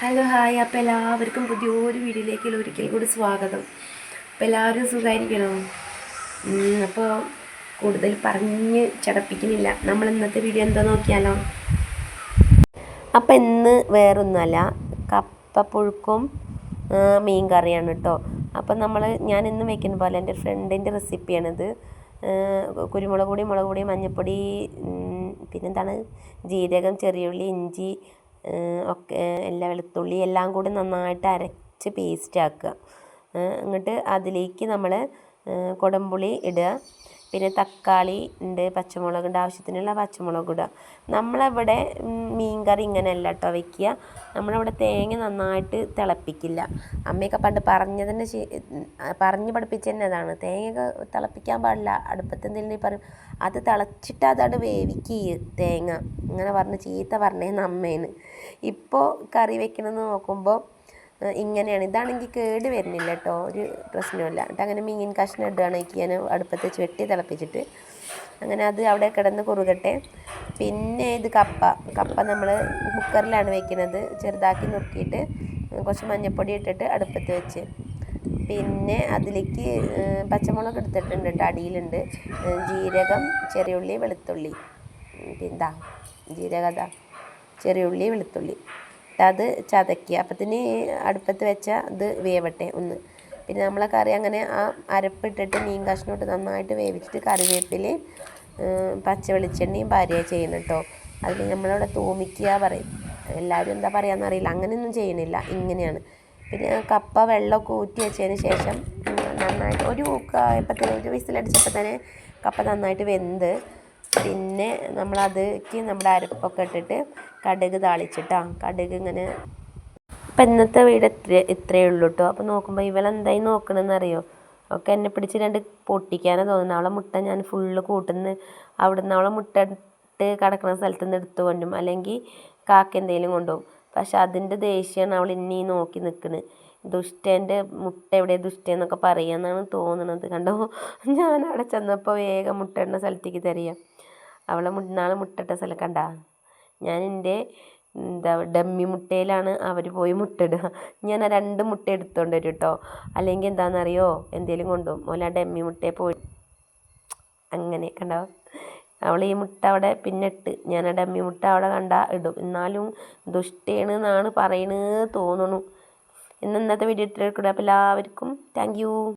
Hello hi അപ്പോൾ എല്ലാവർക്കും പുതിയൊരു വീഡിയോയിലേക്ക് ഒരിക്കൽ കൂടി സ്വാഗതം. അപ്പോൾ എല്ലാവരും സുഖമായിരിക്കണോ അപ്പോൾ കൂടുതൽ പറഞ്ഞ് ചടപ്പിക്കുന്നില്ല. നമ്മൾ ഇന്നത്തെ വീഡിയോ എന്താ നോക്കിയാലോ? അപ്പോൾ ഇന്ന് വേറൊന്നുമല്ല. കപ്പപ്പുഴുക്കും പുഴുക്കും മീൻ കറിയാണ് കേട്ടോ അപ്പം നമ്മൾ ഞാൻ ഇന്ന് വെക്കുന്ന പോലെ എന്റെ ഫ്രണ്ടിന്റെ റെസിപ്പിയാണിത് കുരുമുളക് പൊടി മുളക് പൊടി മഞ്ഞൾപ്പൊടി പിന്നെന്താണ്? ജീരകം ചെറിയുള്ളി ഇഞ്ചി ഒക്കെ എല്ലാ വെളുത്തുള്ളി എല്ലാം കൂടി നന്നായിട്ട് അരച്ച് പേസ്റ്റ് ആക്കുക. എന്നിട്ട് അതിലേക്ക് നമ്മൾ കുടംപുളി ഇടുക. പിന്നെ തക്കാളി ഉണ്ട് പച്ചമുളകുണ്ട് ആവശ്യത്തിനുള്ള പച്ചമുളക് ഇടുക. നമ്മളവിടെ മീൻ കറി ഇങ്ങനെയല്ല കേട്ടോ വയ്ക്കുക നമ്മളിവിടെ തേങ്ങ നന്നായിട്ട് തിളപ്പിക്കില്ല. അമ്മയൊക്കെ പണ്ട് പറഞ്ഞതിന് പറഞ്ഞ് പഠിപ്പിച്ച തന്നെ അതാണ് തേങ്ങ തിളപ്പിക്കാൻ പാടില്ല. അടുപ്പത്തെന്തെങ്കിലും പറയും അത് തിളച്ചിട്ട് അതവിടെ വേവിക്കുക തേങ്ങ. ഇങ്ങനെ പറഞ്ഞ് ചീത്ത പറഞ്ഞേന്ന് അമ്മേന്ന്. ഇപ്പോൾ കറി വെക്കണമെന്ന് നോക്കുമ്പോൾ ഇങ്ങനെയാണ്. ഇതാണെങ്കിൽ കേട് വരുന്നില്ല കേട്ടോ ഒരു പ്രശ്നമില്ല എന്നിട്ട് അങ്ങനെ മീൻ കഷ്ണം ഇടുകയാണെങ്കിൽ ഞാൻ അടുപ്പത്ത് വെച്ച് വെട്ടി തിളപ്പിച്ചിട്ട്. അങ്ങനെ അത് അവിടെ കിടന്ന് കുറുകട്ടെ. പിന്നെ ഇത് കപ്പ. കപ്പ നമ്മൾ കുക്കറിലാണ് വെക്കുന്നത്. ചെറുതാക്കി നുറുക്കിയിട്ട് കുറച്ച് മഞ്ഞൾപ്പൊടി ഇട്ടിട്ട് അടുപ്പത്ത് വെച്ച്. പിന്നെ അതിലേക്ക് പച്ചമുളക് എടുത്തിട്ടുണ്ട് കേട്ടോ അടിയിലുണ്ട്. ജീരകം ചെറിയുള്ളി വെളുത്തുള്ളി. പിന്താ ജീരകത ചെറിയുള്ളി വെളുത്തുള്ളി. അത് ചതയ്ക്കുക. അപ്പത്തിന് അടുപ്പത്ത് വെച്ച ഇത് വേവട്ടെ ഒന്ന്. പിന്നെ നമ്മളെ കറി അങ്ങനെ ആ അരപ്പിട്ടിട്ട് മീൻ കഷ്ണം ഇട്ട് നന്നായിട്ട് വേവിച്ചിട്ട് കറിവേപ്പിലയും പച്ച വെളിച്ചെണ്ണയും ഭാര്യ ചെയ്യണം കേട്ടോ അതിൽ നമ്മളവിടെ തൂമിക്കുക പറയും. എല്ലാവരും എന്താ പറയുകയെന്നറിയില്ല അങ്ങനെയൊന്നും ചെയ്യണില്ല. ഇങ്ങനെയാണ്. പിന്നെ കപ്പ വെള്ളമൊക്കെ ഊറ്റി വെച്ചതിന് ശേഷം നന്നായിട്ട് ഒരു ആയപ്പോഴത്തേന് ഒരു വിസിലടിച്ചപ്പോൾ തന്നെ കപ്പ നന്നായിട്ട് വെന്ത് പിന്നെ നമ്മളതിലേക്ക് നമ്മുടെ അരപ്പൊക്കെ ഇട്ടിട്ട് കടുക് താളിച്ചിട്ടാ. കടുക് ഇങ്ങനെ അപ്പം ഇന്നത്തെ വീട് ഇത്ര ഇത്രയേ ഉള്ളൂ കേട്ടോ അപ്പോൾ നോക്കുമ്പോൾ ഇവളെന്തായി നോക്കണമെന്ന് അറിയോ ഒക്കെ എന്നെ പിടിച്ച് രണ്ട് പൊട്ടിക്കാനാണ് തോന്നുന്നത് അവളെ മുട്ട ഞാൻ ഫുള്ള് കൂട്ടുന്ന അവിടുന്ന് അവളെ മുട്ട ഇട്ട് കിടക്കുന്ന സ്ഥലത്ത് നിന്ന് എടുത്തു കൊണ്ടും അല്ലെങ്കിൽ കാക്ക എന്തെങ്കിലും കൊണ്ടുപോകും. പക്ഷെ അതിന്റെ ദേഷ്യമാണ് അവൾ ഇന്നി നോക്കി നിൽക്കുന്നത് ദുഷ്ടേന്റെ മുട്ട എവിടെ ദുഷ്ടെന്നൊക്കെ പറയാന്നാണ് തോന്നുന്നത് കണ്ടോ? ഞാൻ അവിടെ ചെന്നപ്പോൾ വേഗം മുട്ട ഇടുന്ന സ്ഥലത്തേക്ക് തരിക അവളെ മു- മുട്ടിട്ട സ്ഥലം കണ്ടാ? ഞാൻ എന്റെ എന്താ ഡമ്മി മുട്ടയിലാണ് അവർ പോയി മുട്ടയിടുക ഞാൻ ആ രണ്ട് മുട്ട എടുത്തോണ്ട് വരും കേട്ടോ അല്ലെങ്കിൽ എന്താണെന്നറിയോ എന്തെങ്കിലും കൊണ്ടുപോകും ഓല ആ ഡമ്മി മുട്ടയെ പോയി അങ്ങനെ കണ്ടോ? അവൾ ഈ മുട്ട അവിടെ പിന്നെ ഇട്ട് ഞാൻ ആ ഡമ്മി മുട്ട അവിടെ കണ്ട ഇടും. എന്നാലും ദുഷ്ടയാണ് എന്നാണ് പറയണത് തോന്നണു. ഇന്ന് ഇന്നത്തെ വീഡിയോ ഇത്ര അപ്പോൾ എല്ലാവർക്കും താങ്ക്